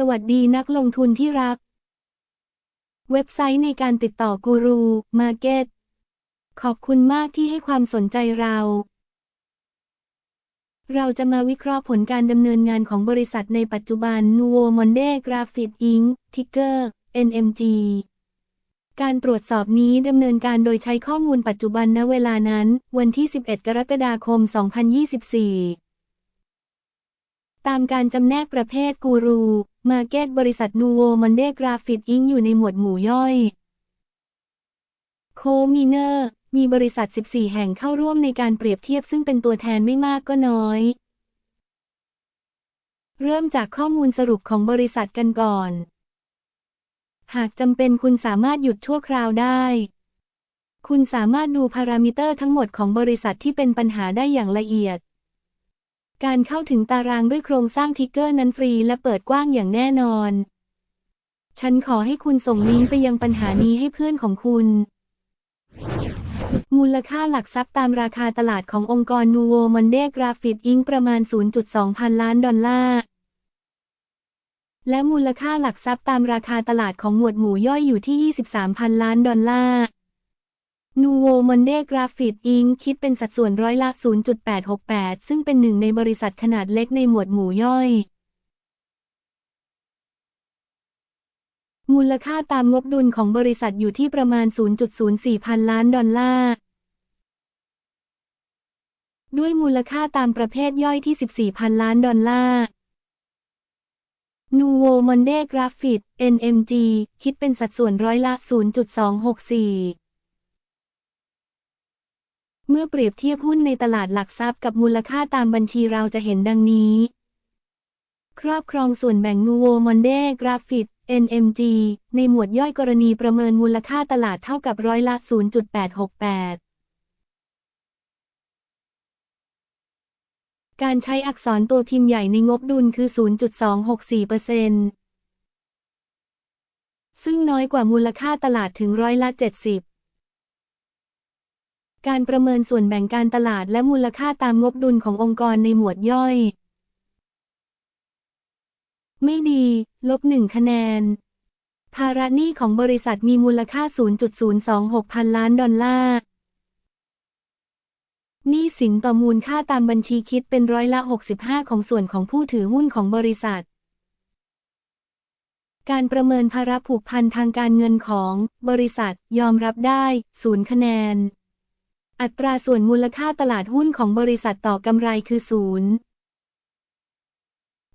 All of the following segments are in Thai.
สวัสดีนักลงทุนที่รัก เว็บไซต์ในการติดต่อกูรูมาร์เก็ตขอบคุณมากที่ให้ความสนใจเรา เราจะมาวิเคราะห์ผลการดำเนินงานของบริษัทในปัจจุบัน Nuvo Monde Graphite Inc. Ticker NMG การตรวจสอบนี้ดำเนินการโดยใช้ข้อมูลปัจจุบันณเวลานั้น วันที่ 11 กรกฎาคม 2024 ตามการจำแนกประเภทกูรู มาเก็ตบริษัทนูโวมันเดกราฟิตอิงอยู่ในหมวดหมู่ย่อย โคมิเนอร์ มีบริษัท 14 แห่งเข้าร่วมในการเปรียบเทียบซึ่งเป็นตัวแทนไม่มากก็น้อย เริ่มจากข้อมูลสรุปของบริษัทกันก่อน หากจำเป็นคุณสามารถหยุดชั่วคราวได้ คุณสามารถดูพารามิเตอร์ทั้งหมดของบริษัทที่เป็นปัญหาได้อย่างละเอียด การเข้าถึงตารางด้วยโครงสร้างทิกเกอร์นั้นฟรีและเปิดกว้างอย่างแน่นอน ฉันขอให้คุณส่งลิงก์ไปยังปัญหานี้ให้เพื่อนของคุณ มูลค่าหลักทรัพย์ตามราคาตลาดขององค์กรนูโวมันเดกราฟิตอิงประมาณ 0.2 พันล้านดอลลาร์ และมูลค่าหลักทรัพย์ตามราคาตลาดของหมวดหมู่ย่อยอยู่ที่ 23 พันล้านดอลลาร์ นูโวมันเดกราฟิตอิงคิดเป็นสัดส่วนร้อยละ 0.868 ซึ่งเป็นหนึ่งในบริษัทขนาดเล็กในหมวดหมู่ย่อย มูลค่าตามงบดุลของบริษัทอยู่ที่ประมาณ 0.04 พันล้านดอลลาร์ ด้วยมูลค่าตามประเภทย่อยที่ 14 พันล้านดอลลาร์ นูโวมันเดกราฟิต NMG คิดเป็นสัดส่วนร้อยละ 0.264 เมื่อเปรียบเทียบหุ้นในตลาดหลักทรัพย์กับมูลค่าตามบัญชีเราจะเห็นดังนี้ ครอบครองส่วนแบ่งนูโวมอนเดกราฟิต NMG ในหมวดย่อยกรณีประเมินมูลค่าตลาดเท่ากับร้อยละ 0.868การใช้อักษรตัวพิมพ์ใหญ่ในงบดุลคือ 0.264%ซึ่งน้อยกว่ามูลค่าตลาดถึงร้อยละ 70 การประเมินส่วนแบ่งการตลาดและมูลค่าตามงบดุลขององค์กรในหมวดย่อย ไม่ดี ลบหนึ่งคะแนน ภาระหนี้ของบริษัทมีมูลค่า 0.026 พันล้านดอลลาร์หนี้สินต่อมูลค่าตามบัญชีคิดเป็นร้อยละ 65 ของส่วนของผู้ถือหุ้นของบริษัท การประเมินภาระผูกพันทางการเงินของบริษัทยอมรับได้ศูนย์คะแนน อัตราส่วนมูลค่าตลาดหุ้นของบริษัทต่อกำไรคือศูนย์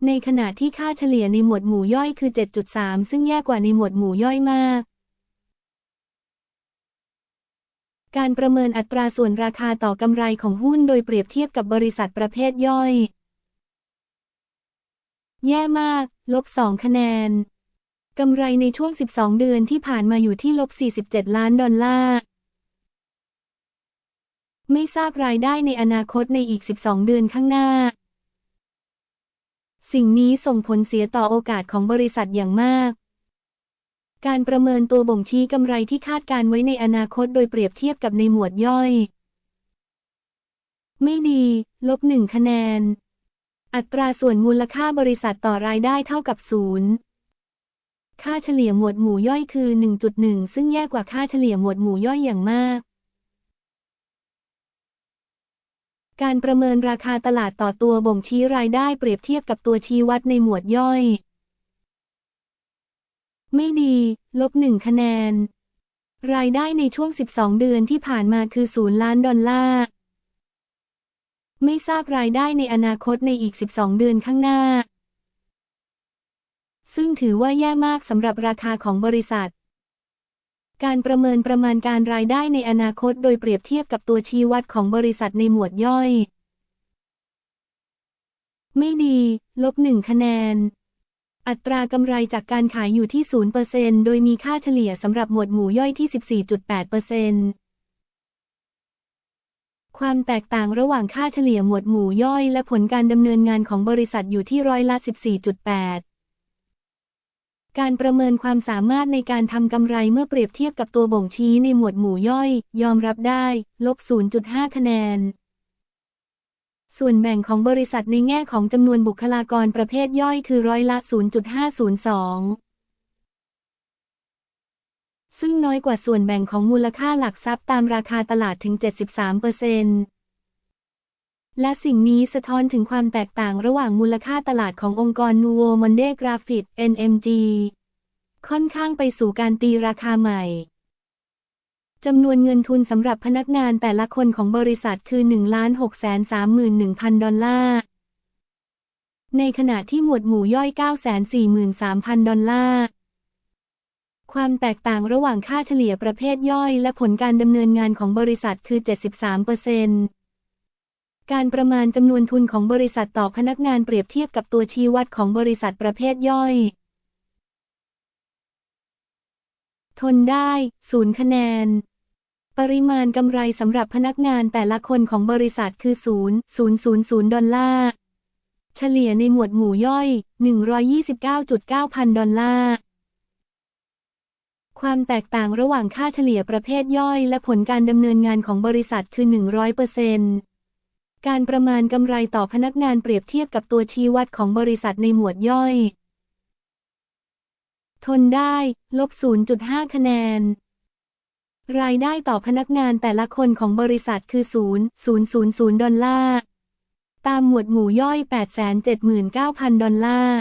ในขณะที่ค่าเฉลี่ยในหมวดหมู่ย่อยคือ 7.3 ซึ่งแย่กว่าในหมวดหมู่ย่อยมาก การประเมินอัตราส่วนราคาต่อกำไรของหุ้นโดยเปรียบเทียบกับบริษัทประเภทย่อย แย่มาก ลบ 2 คะแนน กำไรในช่วง 12 เดือนที่ผ่านมาอยู่ที่ลบ 47 ล้านดอลลาร์ ไม่ทราบรายได้ในอนาคตในอีก 12 เดือนข้างหน้า สิ่งนี้ส่งผลเสียต่อโอกาสของบริษัทอย่างมาก การประเมินตัวบ่งชี้กำไรที่คาดการไว้ในอนาคตโดยเปรียบเทียบกับในหมวดย่อย ไม่ดี ลบหนึ่งคะแนน อัตราส่วนมูลค่าบริษัทต่อรายได้เท่ากับศูนย์ค่าเฉลี่ยหมวดหมู่ย่อยคือ 1.1 ซึ่งแย่กว่าค่าเฉลี่ยหมวดหมู่ย่อยอย่างมาก การประเมินราคาตลาดต่อตัวบ่งชี้รายได้เปรียบเทียบกับตัวชี้วัดในหมวดย่อย ไม่ดี ลบหนึ่งคะแนน รายได้ในช่วง 12 เดือนที่ผ่านมาคือ0ล้านดอลลาร์ ไม่ทราบรายได้ในอนาคตในอีก 12 เดือนข้างหน้า ซึ่งถือว่าแย่มากสำหรับราคาของบริษัท การประเมินประมาณการรายได้ในอนาคตโดยเปรียบเทียบกับตัวชี้วัดของบริษัทในหมวดย่อย ไม่ดี ลบหนึ่งคะแนน อัตรากำไรจากการขายอยู่ที่ 0%โดยมีค่าเฉลี่ยสำหรับหมวดหมู่ย่อยที่ 14.8%ความแตกต่างระหว่างค่าเฉลี่ยหมวดหมู่ย่อยและผลการดำเนินงานของบริษัทอยู่ที่ร้อยละ 14.8 การประเมินความสามารถในการทำกำไรเมื่อเปรียบเทียบกับตัวบ่งชี้ในหมวดหมู่ย่อย ยอมรับได้ ลบ 0.5 คะแนน ส่วนแบ่งของบริษัทในแง่ของจำนวนบุคลากรประเภทย่อยคือร้อยละ 0.502 ซึ่งน้อยกว่าส่วนแบ่งของมูลค่าหลักทรัพย์ตามราคาตลาดถึง 73% และสิ่งนี้สะท้อนถึงความแตกต่างระหว่างมูลค่าตลาดขององค์กร Nuvo Monde Graphic NMG ค่อนข้างไปสู่การตีราคาใหม่จำนวนเงินทุนสำหรับพนักงานแต่ละคนของบริษัทคือ 1,631,000 ดอลลาร์ ในขณะที่หมวดหมู่ย่อย 943,000 ดอลลาร์ ความแตกต่างระหว่างค่าเฉลี่ยประเภทย่อยและผลการดำเนินงานของบริษัทคือ 73% การประมาณจำนวนทุนของบริษัทต่อพนักงานเปรียบเทียบกับตัวชี้วัดของบริษัทประเภทย่อย ทนได้0คะแนน ปริมาณกำไรสำหรับพนักงานแต่ละคนของบริษัทคือ0 000ดอลลาร์เฉลี่ยในหมวดหมู่ย่อย 129.9 พันดอลลาร์ ความแตกต่างระหว่างค่าเฉลี่ยประเภทย่อยและผลการดำเนินงานของบริษัทคือ 100% การประมาณกำไรต่อพนักงานเปรียบเทียบกับตัวชี้วัดของบริษัทในหมวดย่อย ทนได้ ลบ 0.5 คะแนน รายได้ต่อพนักงานแต่ละคนของบริษัทคือ 0 000 ดอลลาร์ ตามหมวดหมู่ย่อย 879,000 ดอลลาร์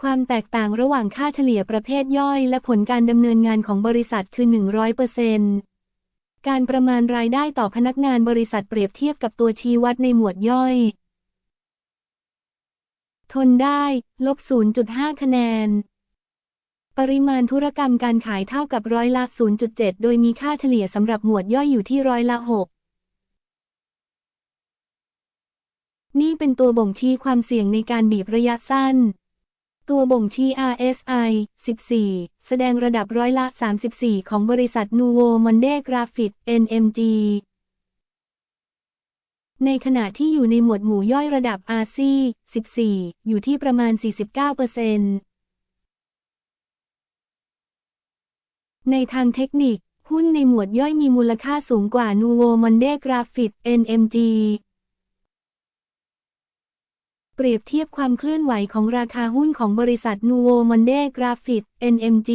ความแตกต่างระหว่างค่าเฉลี่ยประเภทย่อยและผลการดำเนินงานของบริษัทคือ 100% การประมาณรายได้ต่อพนักงานบริษัทเปรียบเทียบกับตัวชี้วัดในหมวดย่อย ทนได้ ลบ 0.5 คะแนน ปริมาณธุรกรรมการขายเท่ากับร้อยละ 0.7 โดยมีค่าเฉลี่ยสำหรับหมวดย่อยอยู่ที่ร้อยละ 6นี่เป็นตัวบ่งชี้ความเสี่ยงในการบีบระยะสั้น ตัวบ่งชี้ RSI 14 แสดงระดับร้อยละ 34 ของบริษัท Nuvo Monde Graphic NMG ในขณะที่อยู่ในหมวดหมู่ย่อยระดับ RC 14 อยู่ที่ประมาณ 49%ในทางเทคนิค หุ้นในหมวดย่อยมีมูลค่าสูงกว่า Nuvo Monde Graphic NMG เปรียบเทียบความเคลื่อนไหวของราคาหุ้นของบริษัท Nuvo Monde Graphic NMG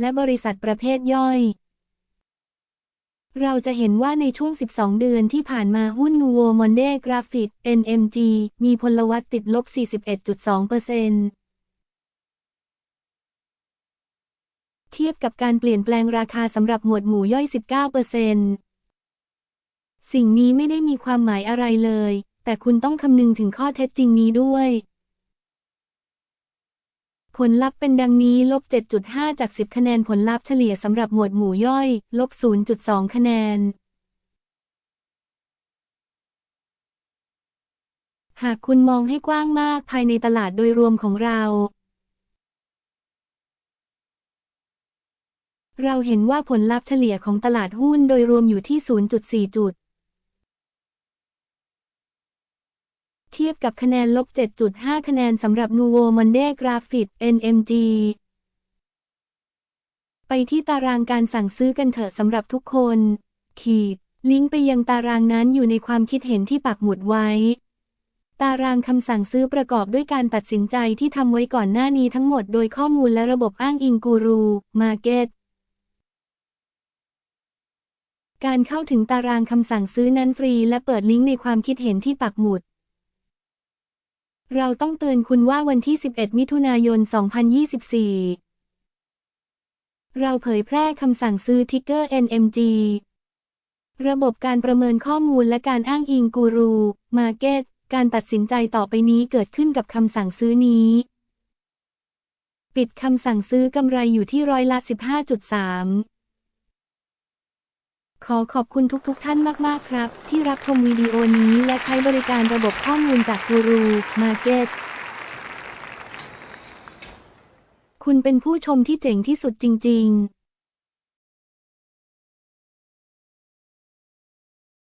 และบริษัทประเภทย่อย เราจะเห็นว่าในช่วง 12 เดือนที่ผ่านมาหุ้น Nuvo Monde Graphic NMG มีพลวัตติดลบ 41.2%เทียบกับการเปลี่ยนแปลงราคาสำหรับหมวดหมู่ย่อย 19%สิ่งนี้ไม่ได้มีความหมายอะไรเลย แต่คุณต้องคำนึงถึงข้อเท็จจริงนี้ด้วย ผลลัพธ์เป็นดังนี้ ลบ 7.5 จาก 10 คะแนนผลลัพธ์เฉลี่ยสำหรับหมวดหมู่ย่อย ลบ 0.2 คะแนน หากคุณมองให้กว้างมากภายในตลาดโดยรวมของเราเราเห็นว่าผลลัพธ์เฉลี่ยของตลาดหุ้นโดยรวมอยู่ที่ 0.4 จุด เทียบกับคะแนนลบ 7.5 คะแนนสำหรับ Nuvo Monde Graphic NMG ไปที่ตารางการสั่งซื้อกันเถอะสำหรับทุกคน ขีด ลิงก์ไปยังตารางนั้นอยู่ในความคิดเห็นที่ปักหมุดไว้ ตารางคำสั่งซื้อประกอบด้วยการตัดสินใจที่ทำไว้ก่อนหน้านี้ทั้งหมดโดยข้อมูลและระบบอ้างอิงกูรู มาเก็ตการเข้าถึงตารางคำสั่งซื้อนั้นฟรีและเปิดลิงก์ในความคิดเห็นที่ปักหมุด เราต้องเตือนคุณว่าวันที่ 11 มิถุนายน 2024 เราเผยแพร่คำสั่งซื้อทิกเกอร์ NMG ระบบการประเมินข้อมูลและการอ้างอิงกูรู มาเก็ต การตัดสินใจต่อไปนี้เกิดขึ้นกับคำสั่งซื้อนี้ ปิดคำสั่งซื้อกำไรอยู่ที่ร้อยละ 15.3 ขอขอบคุณทุกๆทท่านมาก ๆ ครับ ที่รับชมวิดีโอนี้และใช้บริการระบบข้อมูลจากกูรูมาร์เก็ตคุณเป็นผู้ชมที่เจ๋งที่สุดจริง ๆ